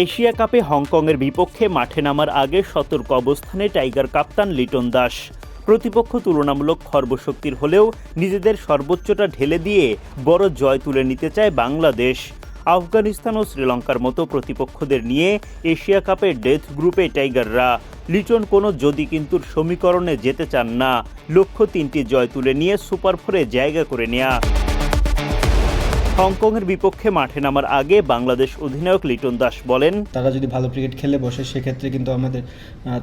Asia কাপে হংকংয়ের বিপক্ষে মাঠে নামার আগে সতর্ক অবস্থানে টাইগার কাপ্তান লিটন দাস। প্রতিপক্ষ তুলনামূলক খর্বশক্তির হলেও নিজেদের সর্বোচ্চটা ঢেলে দিয়ে বড় জয় তুলে নিতে চায় বাংলাদেশ। আফগানিস্তান ও শ্রীলঙ্কার মতো প্রতিপক্ষদের নিয়ে এশিয়া কাপের ডেথ গ্রুপে টাইগাররা। লিটন কোনো যদি কিন্তুর সমীকরণে যেতে চান না। লক্ষ্য তিনটি জয় তুলে নিয়ে সুপার ফোরে জায়গা করে নেয়া। হংকংয়ের বিপক্ষে মাঠে নামার আগে বাংলাদেশ অধিনায়ক লিটন দাস বলেন তারা যদি ভালো ক্রিকেট খেলে বসে সেক্ষেত্রে কিন্তু আমাদের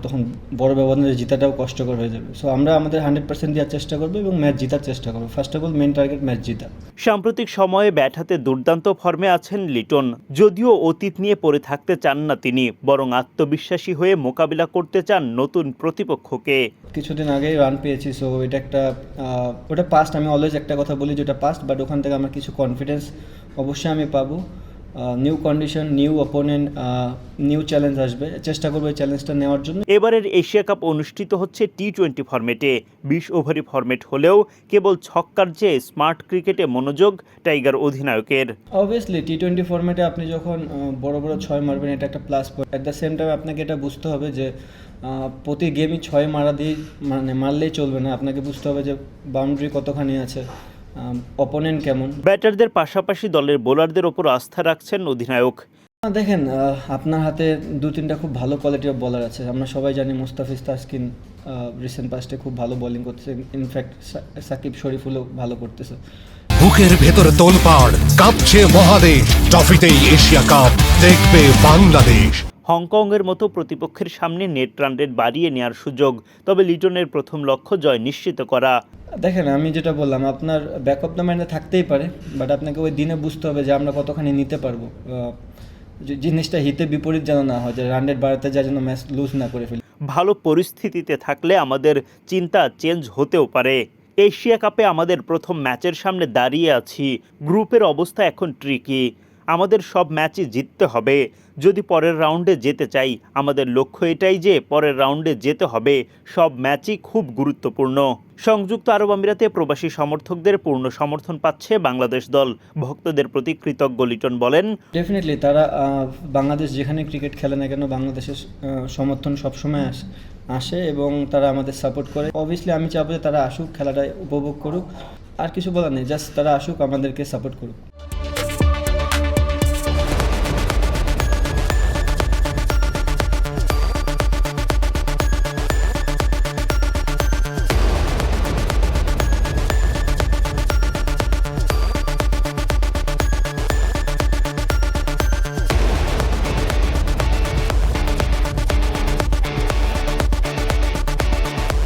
তখন বড় ব্যবধানে জেতাটাও কষ্টকর হয়ে যাবে। সো আমরা আমাদের হান্ড্রেড পার্সেন্ট দেওয়ার চেষ্টা করব এবং ম্যাচ জেতার চেষ্টা করব। First of all main target match জেতা। সাম্প্রতিক সময়ে ব্যাট হাতে দুর্দান্ত ফর্মে আছেন লিটন। যদিও অতীত নিয়ে পড়ে থাকতে চান না তিনি বরং আত্মবিশ্বাসী হয়ে মোকাবিলা করতে চান নতুন প্রতিপক্ষকে। কিছুদিন আগেই রান পেয়েছি সো এটা একটা ওটা পাস্ট আমি অলওয়েজ একটা কথা বলি যেটা পাস্ট বাট ওখান থেকে আমার কিছু কনফিডেন্স অবশ্যই আমি পাবো। New condition new opponent new challenge আসবে। চেষ্টা করব এই চ্যালেঞ্জটা নেওয়ার জন্য। এবারের এশিয়া কাপ অনুষ্ঠিত হচ্ছে টি টোয়েন্টি ফরম্যাটে বিশ ওভারি ফরম্যাট হলেও কেবল ছক্কার যে স্মার্ট ক্রিকেটে মনোযোগ টাইগার অধিনায়কের। অবভিয়াসলি টি টোয়েন্টি ফর্মেটে আপনি যখন বড় বড় ছয় মারবেন এটা একটা plus point at the same time আপনাকে এটা বুঝতে হবে যে প্রতি গেমই ছয় মারা দিয়ে মানে মারলেই চলবে না। আপনাকে বুঝতে হবে যে বাউন্ডারি কতখানি আছে। অপোনেন্ট কেমন? ব্যাটারদের পাশাপাশি দলের বোলারদের ওপর আস্থা রাখছেন অধিনায়ক। দেখেন আপনার হাতে দু তিনটা খুব ভালো কোয়ালিটি অফ বলার আছে। আমরা সবাই জানি মুস্তাফিজ তাসকিন রিসেন্ট পাস্টে খুব ভালো বোলিং করতেছে। ইনফ্যাক্ট সাকিব শরীফুলও ভালো করতেছে। বুকের ভেতরে তোলপাড় কাঁপছে মহাদেশ। ট্রফিতেই এশিয়া কাপ দেখবে বাংলাদেশ। হংকংয়ের মতো প্রতিপক্ষের সামনে নেট রান রেট বাড়িয়ে নেওয়ার সুযোগ তবে লিটনের প্রথম লক্ষ্য জয় নিশ্চিত করা। দেখেন আমি যেটা বললাম আপনার ব্যাক অফ দ্য মাইন্ডে থাকতেই পারে বাট আপনাকে ওই দিনে বুঝতে হবে যে আমরা কতখানি নিতে পারব। যে জিনিসটা হিতে বিপরীত যেন না হয় যে রান রেট বাড়াতে যায় যেন ম্যাচ লুজ না করে ফেলি। ভালো পরিস্থিতিতে থাকলে আমাদের চিন্তা চেঞ্জ হতেও পারে। এশিয়া কাপে আমাদের প্রথম ম্যাচের সামনে দাঁড়িয়ে আছি। গ্রুপের অবস্থা এখন ট্রিকি আমাদের সব ম্যাচই জিততে হবে। যদি পরের রাউন্ডে যেতে চাই, আমাদের লক্ষ্য এটাই যে পরের রাউন্ডে যেতে হবে। সব ম্যাচই খুব গুরুত্বপূর্ণ। সংযুক্ত আরব আমিরাতে প্রবাসী সমর্থকদের পূর্ণ সমর্থন পাচ্ছে বাংলাদেশ দল। ভক্তদের প্রতি কৃতজ্ঞ লিটন বলেন ডেফিনেটলি তারা বাংলাদেশ যেখানে ক্রিকেট খেলে না কেন বাংলাদেশের সমর্থন সবসময় আসে আসে এবং তারা আমাদের সাপোর্ট করে। অবভিয়াসলি আমি চাবো যে তারা আসুক, খেলাটা উপভোগ করুক। আর কিছু বলার নেই, জাস্ট তারা আসুক, আমাদেরকে সাপোর্ট করুক।